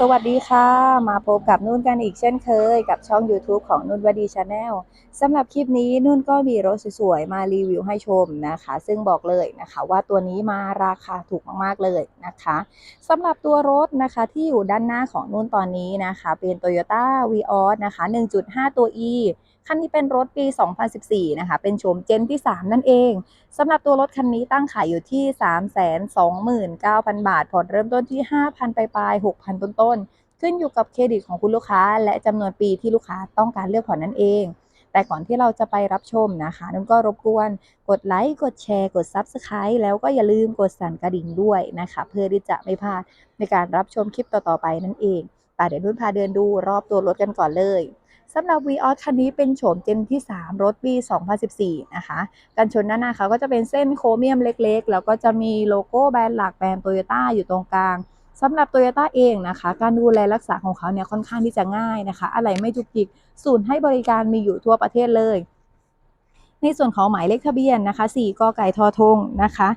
สวัสดีค่ะ มาพบกับนุ่นกันอีกเช่นเคย กับช่อง YouTube ของนุ่นวดีชาแนลสำหรับคลิปนี้นุ่นก็มีรถสวยๆ มารีวิวให้ชมนะคะ ซึ่งบอกเลยนะคะว่าตัวนี้มาราคาถูกมากๆเลยนะคะสำหรับตัวรถนะคะที่อยู่ด้านหน้าของนุ่นตอนนี้นะคะ เป็น Toyota v ีออนะคะ 1.5 ตัว E คันนี้เป็นรถปี 2014 นะคะ เป็นโฉมเจนที่ 3 นั่นเองสำหรับตัวรถคันนี้ตั้งขายอยู่ที่ 329,000 บาท ผ่อนเริ่มต้นที่ 5,000ปลายๆ6,000 ต้นๆขึ้นอยู่กับเครดิตของคุณลูกค้า และจำนวนปีที่ลูกค้าต้องการเลือกผ่อนนั่นเอง แต่ก่อนที่เราจะไปรับชมนะคะนุ่นก็รบกวน กดไลค์ กดแชร์ กด Subscribe แล้วก็อย่าลืมกดสั่นกระดิ่งด้วยนะคะ เพื่อที่จะไม่พลาดในการรับชมคลิปต่อๆไปนั่นเองแต่เดี๋ยวนุ่นพาเดินดูรอบตัวรถกันก่อนเลย สำหรับ v ีออคันนี้เป็นโฉมเจนที่ 3 รถปี 2014 นะคะ กันชนด้านหน้าเขาก็จะเป็นเส้นโครเมียมเล็กๆ แล้วก็จะมีโลโก้แบรนด์หลักแบรนด์โตโยต้าอยู่ตรงกลางสำหรับโตโยต้าเองนะคะ การดูแลรักษาของเขาเนี่ยค่อนข้างที่จะง่ายนะคะ อะไรไม่จุกจิกศูนย์ให้บริการมีอยู่ทั่วประเทศเลย ในส่วนของหมายเลขทะเบียนนะคะ 4กไก่ทอทงนะคะ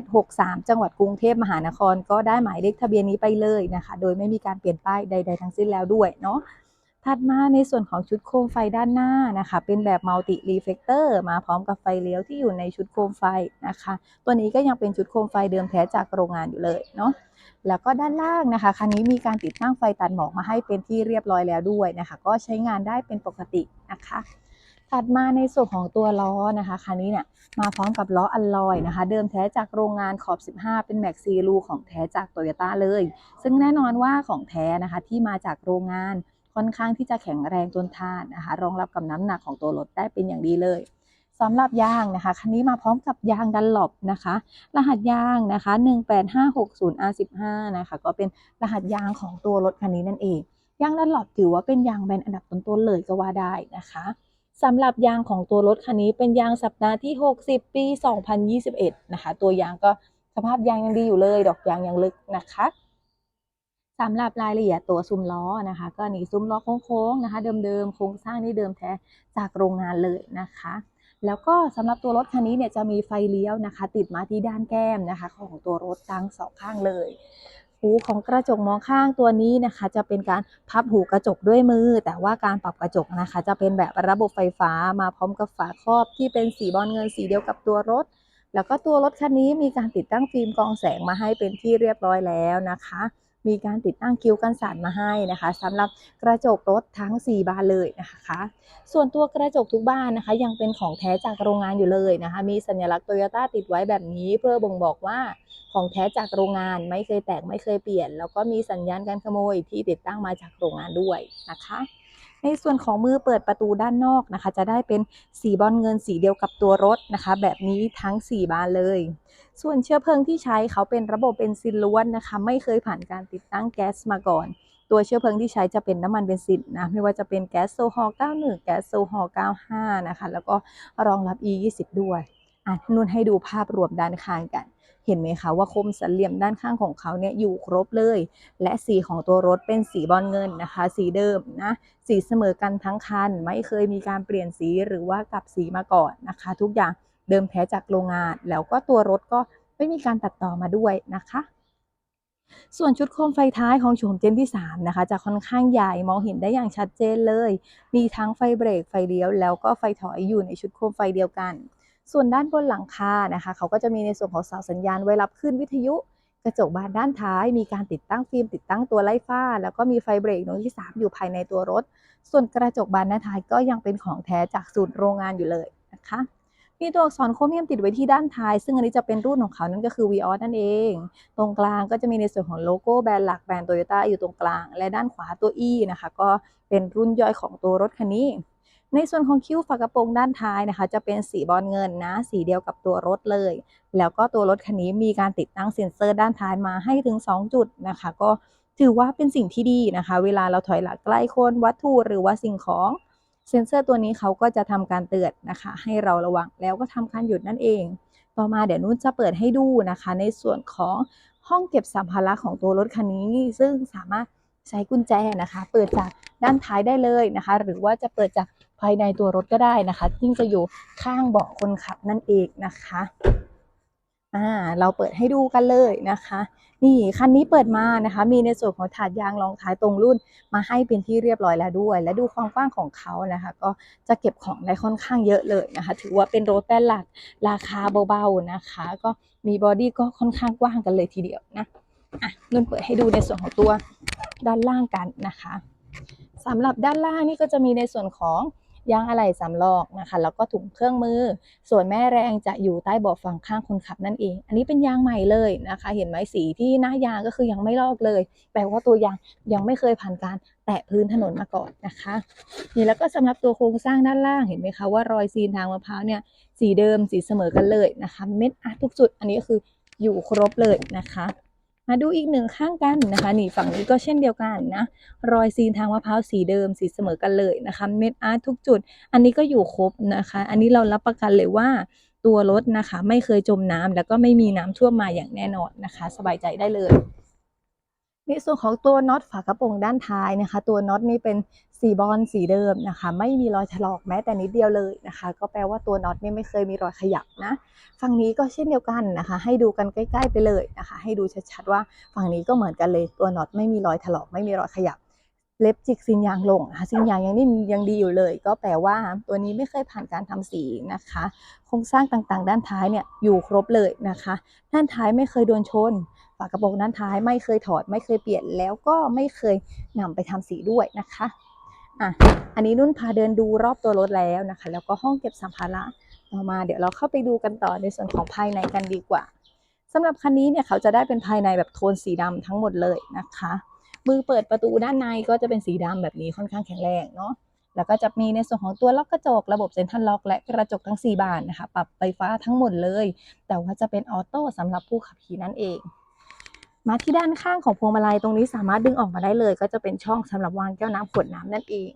7763 จังหวัดกรุงเทพมหานคร ก็ได้หมายเลขทะเบียนนี้ไปเลยนะคะ โดยไม่มีการเปลี่ยนป้ายใด ๆ ทั้งสิ้นแล้วด้วยเนาะ ถัดมาในส่วนของชุดโคมไฟด้านหน้านะคะ เป็นแบบมัลติรีเฟกเตอร์มาพร้อมกับไฟเลี้ยวที่อยู่ในชุดโคมไฟนะคะ ตัวนี้ก็ยังเป็นชุดโคมไฟเดิมแท้จากโรงงานอยู่เลยเนาะแล้วก็ด้านล่างนะคะคันนี้มีการติดตั้งไฟตัดหมอกมาให้เป็นที่เรียบร้อยแล้วด้วยนะคะ ก็ใช้งานได้เป็นปกตินะคะถัดมาในส่วนของตัวล้อนะคะคันนี้เนี่ยมาพร้อมกับล้ออัลลอยนะคะ เดิมแท้จากโรงงานขอบ 15 เป็นแม็กซีรูของแท้จากโตโยต้าเลย ซึ่งแน่นอนว่าของแท้นะคะที่มาจากโรงงาน ค่อนข้างที่จะแข็งแรงทนทานนะคะ รองรับกับน้ำหนักของตัวรถได้เป็นอย่างดีเลยสำหรับยางนะคะคันนี้มาพร้อมกับยางดันหลบนะคะ รหัสยางนะคะ 18560R15 นะคะ ก็เป็นรหัสยางของตัวรถคันนี้นั่นเอง ยางดันหลบถือว่าเป็นยางแบรนด์อันดับต้นๆเลยก็ว่าได้นะคะสำหรับยางของตัวรถคันนี้เป็นยางสัปดาห์ที่ 60 ปี 2021 นะคะ ตัวยางก็สภาพยางยังดีอยู่เลย ดอกยางยังลึกนะคะ สำหรับรายละเอียดตัวซุ้มล้อนะคะ ก็นี่ซุ้มล้อโค้งๆนะคะ เดิมๆโครงสร้างนี่เดิมแท้จากโรงงานเลยนะคะ แล้วก็สำหรับตัวรถคันนี้เนี่ยจะมีไฟเลี้ยวนะคะ ติดมาที่ด้านแก้มนะคะ ของตัวรถทั้งสองข้างเลยหูของกระจกมองข้างตัวนี้นะคะ จะเป็นการพับหูกระจกด้วยมือ แต่ว่าการปรับกระจกนะคะ จะเป็นแบบระบบไฟฟ้ามาพร้อมกับฝาครอบที่เป็นสีบอลเงินสีเดียวกับตัวรถ แล้วก็ตัวรถคันนี้มีการติดตั้งฟิล์มกองแสงมาให้เป็นที่เรียบร้อยแล้วนะคะ มีการติดตั้งคิ้วกันสั่นมาให้นะคะสำหรับกระจกรถทั้ง 4 บานเลยนะคะ ส่วนตัวกระจกทุกบ้านนะคะ ยังเป็นของแท้จากโรงงานอยู่เลยนะคะ มีสัญลักษณ์โตโยต้าติดไว้แบบนี้เพื่อบ่งบอกว่าของแท้จากโรงงานไม่เคยแตกไม่เคยเปลี่ยน แล้วก็มีสัญญาณการขโมยที่ติดตั้งมาจากโรงงานด้วยนะคะ ในส่วนของมือเปิดประตูด้านนอกนะคะ จะได้เป็นสีบอลเงินสีเดียวกับตัวรถนะคะ แบบนี้ทั้ง 4 บานเลย ส่วนเชื้อเพลิงที่ใช้เขาเป็นระบบเบนซินล้วนนะคะ ไม่เคยผ่านการติดตั้งแก๊สมาก่อน ตัวเชื้อเพลิงที่ใช้จะเป็นน้ำมันเบนซินนะ ไม่ว่าจะเป็นแก๊สโซฮอล์91 แก๊สโซฮอล์95 นะคะ แล้วก็รองรับ E20 ด้วยอะนุ่นให้ดูภาพรวมด้านข้างกัน เห็นไหมคะว่าคมสันเหลี่ยมด้านข้างของเขาเนี่ยอยู่ครบเลย และสีของตัวรถเป็นสีบอลเงินนะคะ สีเดิมนะสีเสมอกันทั้งคัน ไม่เคยมีการเปลี่ยนสีหรือว่ากลับสีมาก่อนนะคะ ทุกอย่างเดิมแท้จากโรงงาน แล้วก็ตัวรถก็ไม่มีการตัดต่อมาด้วยนะคะส่วนชุดโคมไฟท้ายของโฉมเจนที่ 3 นะคะ จะค่อนข้างใหญ่มองเห็นได้อย่างชัดเจนเลย มีทั้งไฟเบรกไฟเลี้ยว แล้วก็ไฟถอยอยู่ในชุดโคมไฟเดียวกัน ส่วนด้านบนหลังคานะคะเขาก็จะมีในส่วนของเสาสัญญาณไว้รับขึ้นวิทยุ กระจกบานด้านท้าย มีการติดตั้งฟิล์มติดตั้งตัวไล่ฟ้า แล้วก็มีไฟเบรกดวงที่ 3 อยู่ภายในตัวรถ ส่วนกระจกบานด้านท้ายก็ยังเป็นของแท้จากศูนย์โรงงานอยู่เลยนะคะมีตัวอักษรโครเมียมติดไว้ที่ด้านท้าย ซึ่งอันนี้จะเป็นรุ่นของเขานั่นก็คือ v ีออนั่นเอง ตรงกลางก็จะมีในส่วนของโลโก้แบรนด์หลักแบรนด์โตโยต้าอยู่ตรงกลาง และด้านขวาตัว E นะคะ ก็เป็นรุ่นย่อยของตัวรถคันนี้ ในส่วนของคิ้วฝากระโปรงด้านท้ายนะคะ จะเป็นสีบอลเงินนะ สีเดียวกับตัวรถเลย แล้วก็ตัวรถคันนี้มีการติดตั้งเซ็นเซอร์ด้านท้ายมาให้ถึง 2 จุดนะคะ ก็ถือว่าเป็นสิ่งที่ดีนะคะ เวลาเราถอยหลังใกล้คนวัตถุหรือว่าสิ่งของเซ็นเซอร์ตัวนี้เขาก็จะทำการเตือนนะคะ ให้เราระวังแล้วก็ทำการหยุดนั่นเอง ต่อมาเดี๋ยวนุ่นจะเปิดให้ดูนะคะ ในส่วนของห้องเก็บสัมภาระของตัวรถคันนี้ ซึ่งสามารถ ใช้กุญแจนะคะ เปิดจากด้านท้ายได้เลยนะคะ หรือว่าจะเปิดจากภายในตัวรถก็ได้นะคะซึ่งจะอยู่ข้างเบาะคนขับนั่นเองนะคะอ่าเราเปิดให้ดูกันเลยนะคะ นี่คันนี้เปิดมานะคะ มีในส่วนของถาดยางรองท้ายตรงรุ่นมาให้เป็นที่เรียบร้อยแล้วด้วย และดูความกว้างของเขานะคะ ก็จะเก็บของได้ค่อนข้างเยอะเลยนะคะ ถือว่าเป็นรถแป้นหลักราคาเบาๆนะคะ ก็มีบอดี้ก็ค่อนข้างกว้างกันเลยทีเดียวนะอะนุ่นเปิดให้ดูในส่วนของตัว ด้านล่างกันนะคะสำหรับด้านล่างนี่ก็จะมีในส่วนของยางอะไหล่สำรองนะคะ แล้วก็ถุงเครื่องมือ ส่วนแม่แรงจะอยู่ใต้เบาะฝั่งข้างคนขับนั่นเอง อันนี้เป็นยางใหม่เลยนะคะ เห็นไหมสีที่หน้ายางก็คือยังไม่ลอกเลย แปลว่าตัวยางยังไม่เคยผ่านการแตะพื้นถนนมาก่อนนะคะ นี่แล้วก็สำหรับตัวโครงสร้างด้านล่างเห็นไหมคะว่ารอยซีนทางมะพร้าวเนี่ยสีเดิมสีเสมอกันเลยนะคะ เม็ดอาร์ทุกจุด อันนี้ก็คืออยู่ครบเลยนะคะ มาดูอีกหนึ่งข้างกันนะคะนี่ฝั่งนี้ก็เช่นเดียวกันนะรอยซีนทางมะพร้าวสีเดิมสีเสมอกันเลยนะคะเม็ดอาร์ตทุกจุด อันนี้ก็อยู่ครบนะคะ อันนี้เรารับประกันเลยว่าตัวรถนะคะ ไม่เคยจมน้ำแล้วก็ไม่มีน้ำท่วมมาอย่างแน่นอนนะคะ สบายใจได้เลยในส่วนของตัวน็อตฝากระโปรงด้านท้ายนะคะ ตัวน็อตนี่เป็น สีบอลสีเดิมนะคะ ไม่มีรอยถลอกแม้แต่นิดเดียวเลยนะคะ ก็แปลว่าตัวน็อตนี่ไม่เคยมีรอยขยับนะฝั่งนี้ก็เช่นเดียวกันนะคะ ให้ดูกันใกล้ ๆ ไปเลยนะคะ ให้ดูชัดๆว่าฝั่งนี้ก็เหมือนกันเลยตัวน็อตไม่มีรอยถลอกไม่มีรอยขยับ เล็บจิกซินยางลงนะคะซินยางยังนิ่มยังดีอยู่เลย ก็แปลว่าตัวนี้ไม่เคยผ่านการทำสีนะคะ โครงสร้างต่างๆ ด้านท้ายเนี่ยอยู่ครบเลยนะคะ ด้านท้ายไม่เคยโดนชนฝากระโปรงด้านท้ายไม่เคยถอดไม่เคยเปลี่ยนแล้วก็ไม่เคยนำไปทำสีด้วยนะคะ อะอันนี้นุ่นพาเดินดูรอบตัวรถแล้วนะคะ แล้วก็ห้องเก็บสัมภาระต่อมาเดี๋ยวเราเข้าไปดูกันต่อในส่วนของภายในกันดีกว่าสำหรับคันนี้เนี่ยเขาจะได้เป็นภายในแบบโทนสีดำทั้งหมดเลยนะคะ มือเปิดประตูด้านในก็จะเป็นสีดำแบบนี้ค่อนข้างแข็งแรงเนาะแล้วก็จะมีในส่วนของตัวล็อกกระจก ระบบเซ็นทรัลล็อก และกระจกทั้ง 4 บานนะคะ ปรับไฟฟ้าทั้งหมดเลย แต่ว่าจะเป็นออโต้สำหรับผู้ขับขี่นั่นเอง มาที่ด้านข้างของพวงมาลัยตรงนี้สามารถดึงออกมาได้เลย ก็จะเป็นช่องสำหรับวางแก้วน้ำขวดน้ำนั่นเอง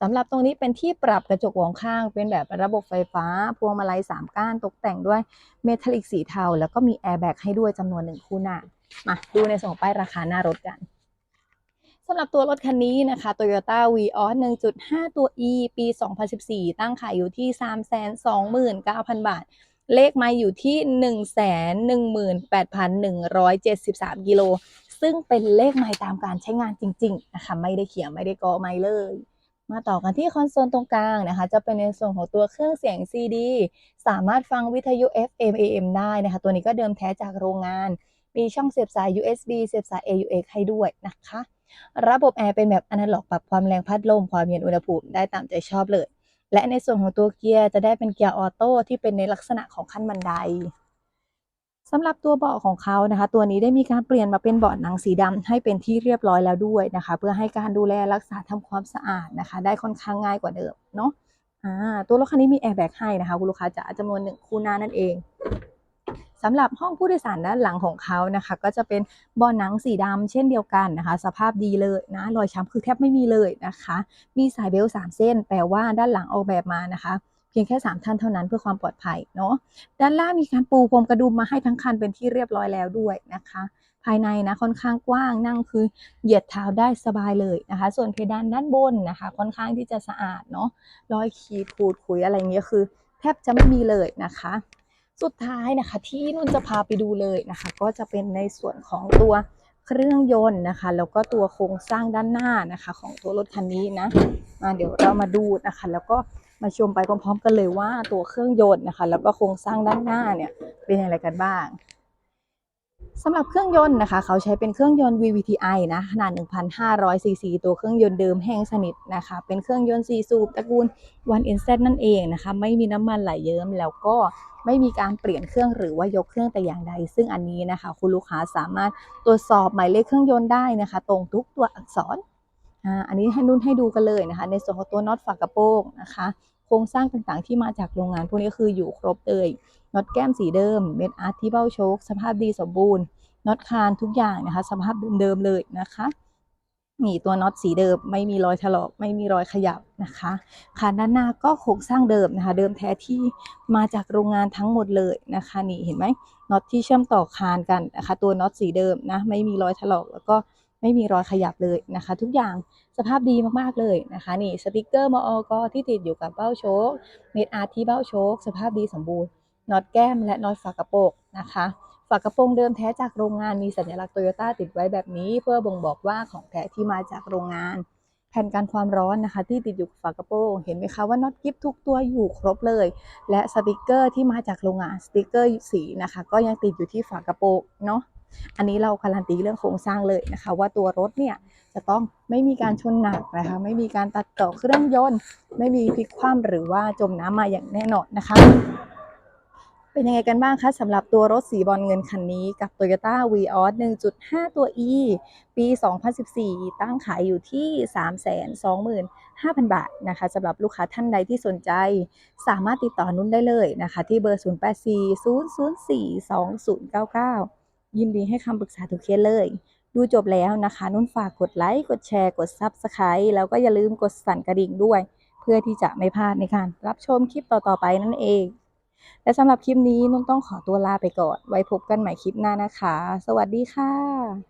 สำหรับตรงนี้เป็นที่ปรับกระจกมองข้าง เป็นแบบระบบไฟฟ้า พวงมาลัย3ก้านตกแต่งด้วยเมทัลลิกสีเทา แล้วก็มีแอร์แบ็กให้ด้วยจำนวนหนึ่งคู่หน้ามาดูในส่วนของป้ายราคาหน้ารถกันสำหรับตัวรถคันนี้นะคะ Toyota Vios 1.5 ตัว E ปี 2014 ตั้งขายอยู่ที่ 329,000 บาท เลขไมาอยู่ที่ 118,173 กิโล ซึ่งเป็นเลขไม้ตามการใช้งานจริง ๆ นะคะ ไม่ได้เขียนไม่ได้กอไม้เลย มาต่อกันที่คอนโซลตรงกลางนะคะ จะเป็นในส่วนของตัวเครื่องเสียง CD สามารถฟังวิทยุ FM AM ได้นะคะ ตัวนี้ก็เดิมแท้จากโรงงาน มีช่องเสียบสาย USB เสียบสาย AUX ให้ด้วยนะคะ ระบบแอร์เป็นแบบอนาล็อกปรับความแรงพัดลมความเย็นอุณหภูมิได้ตามใจชอบเลย และในส่วนของตัวเกียร์จะได้เป็นเกียร์ออโต้ที่เป็นในลักษณะของขั้นบันไดสำหรับตัวเบาะของเขานะคะ ตัวนี้ได้มีการเปลี่ยนมาเป็นเบาะหนังสีดำให้เป็นที่เรียบร้อยแล้วด้วยนะคะ เพื่อให้การดูแลรักษาทำความสะอาดนะคะ ได้ค่อนข้างง่ายกว่าเดิมเนาะตัวรถคันนี้มีแอร์แบ็กให้นะคะ คุณลูกค้าจะจำนวนหนึ่งคู่หน้านั่นเอง สำหรับห้องผู้โดยสารด้านหลังของเขานะคะ ก็จะเป็นเบาะหนังสีดำเช่นเดียวกันนะคะ สภาพดีเลยนะรอยช้ำคือแทบไม่มีเลยนะคะ มีสายเบลต์สามเส้น แปลว่าด้านหลังออกแบบมานะคะเพียงแค่ 3 ท่านเท่านั้นเพื่อความปลอดภัยเนาะด้านล่างมีการปูพรมกระดุมมาให้ทั้งคันเป็นที่เรียบร้อยแล้วด้วยนะคะ ภายในนะค่อนข้างกว้างนั่งคือเหยียดเท้าได้สบายเลยนะคะ ส่วนเพดานด้านบนนะคะ ค่อนข้างที่จะสะอาดเนาะรอยขีดขูดขุยอะไรเงี้ยคือ แทบจะไม่มีเลยนะคะ สุดท้ายนะคะ ที่นุ่นจะพาไปดูเลยนะคะ ก็จะเป็นในส่วนของตัวเครื่องยนต์นะคะ แล้วก็ตัวโครงสร้างด้านหน้านะคะ ของตัวรถคันนี้นะมาเดี๋ยวเรามาดูนะคะ แล้วก็มาชมไปพร้อมๆกันเลยว่าตัวเครื่องยนต์นะคะ แล้วก็โครงสร้างด้านหน้าเนี่ยเป็นอย่างไรกันบ้าง สำหรับเครื่องยนต์นะคะ เขาใช้เป็นเครื่องยนต์ VVTi นะขนาด 1,500 ซีซีตัวเครื่องยนต์เดิมแห้งสนิทนะคะ เป็นเครื่องยนต์4สูบตระกูล 1NZ นั่นเองนะคะ ไม่มีน้ำมันไหลเยิ้มแล้วก็ไม่มีการเปลี่ยนเครื่องหรือว่ายกเครื่องแต่อย่างใด ซึ่งอันนี้นะคะ คุณลูกค้าสามารถตรวจสอบหมายเลขเครื่องยนต์ได้นะคะ ตรงทุกตัวอักษรอ,อันนี้ให้นุ่นให้ดูกันเลยนะคะ ในส่วนของตัวน็อตฝากระโปรงนะคะ ครงสร้างต่างๆ ที่มาจากโรงงานพวกนี้คืออยู่ครบเลยน็อตแก้มสีเดิม เม็ดอาร์ตที่เบ้าโชคสภาพดีสมบูรณ์น็อตคานทุกอย่างนะคะ สภาพเดิมๆเลยนะคะนี่ตัวน็อตสีเดิมไม่มีรอยถลอกไม่มีรอยขยับนะคะคานด้านหน้าก็โครงสร้างเดิมนะคะ เดิมแท้ที่มาจากโรงงานทั้งหมดเลยนะคะ นี่เห็นไหมน็อตที่เชื่อมต่อคานกันนะคะ ตัวน็อตสีเดิมนะไม่มีรอยถลอกแล้วก็ ไม่มีรอยขยับเลยนะคะ ทุกอย่างสภาพดีมากๆเลยนะคะนี่สติกเกอร์มออกที่ติดอยู่กับเบ้าโชคเม็ดอาร์ที่เบ้าโชคสภาพดีสมบูรณ์น็อตแก้มและน็อตฝากระโปรงนะคะฝากระโปรงเดิมแท้จากโรงงานมีสัญลักษณ์โตโยต้าติดไว้แบบนี้ เพื่อบ่งบอกว่าของแท้ที่มาจากโรงงาน แผ่นกันความร้อนนะคะ ที่ติดอยู่ฝากระโปรงเห็นไหมคะว่าน็อตกิฟทุกตัวอยู่ครบเลย และสติกเกอร์ที่มาจากโรงงานสติกเกอร์สีนะคะ ก็ยังติดอยู่ที่ฝากระโปรงเนาะ อันนี้เราการันตีเรื่องโครงสร้างเลยนะคะ ว่าตัวรถเนี่ยจะต้องไม่มีการชนหนักนะคะ ไม่มีการตัดต่อเครื่องยนต์ ไม่มีพลิกคว่ำหรือว่าจมน้ำมาอย่างแน่นอนนะคะ เป็นยังไงกันบ้างคะสำหรับตัวรถสีบอลเงินคันนี้กับ Toyota Vios 1.5 ตัว E ปี 2014 ตั้งขายอยู่ที่ 325,000 บาทนะคะสำหรับลูกค้าท่านใดที่สนใจ สามารถติดต่อนุ่นได้เลยนะคะ ที่เบอร์ 0840042099 ยินดีให้คำปรึกษาทุกเคสเลย ดูจบแล้วนะคะ นุ่นฝากกดไลค์กดแชร์กด Subscribe แล้วก็อย่าลืมกดสั่นกระดิ่งด้วย เพื่อที่จะไม่พลาดในการรับชมคลิปต่อๆไปนั่นเอง และสำหรับคลิปนี้นุ่นต้องขอตัวลาไปก่อน ไว้พบกันใหม่คลิปหน้านะคะ สวัสดีค่ะ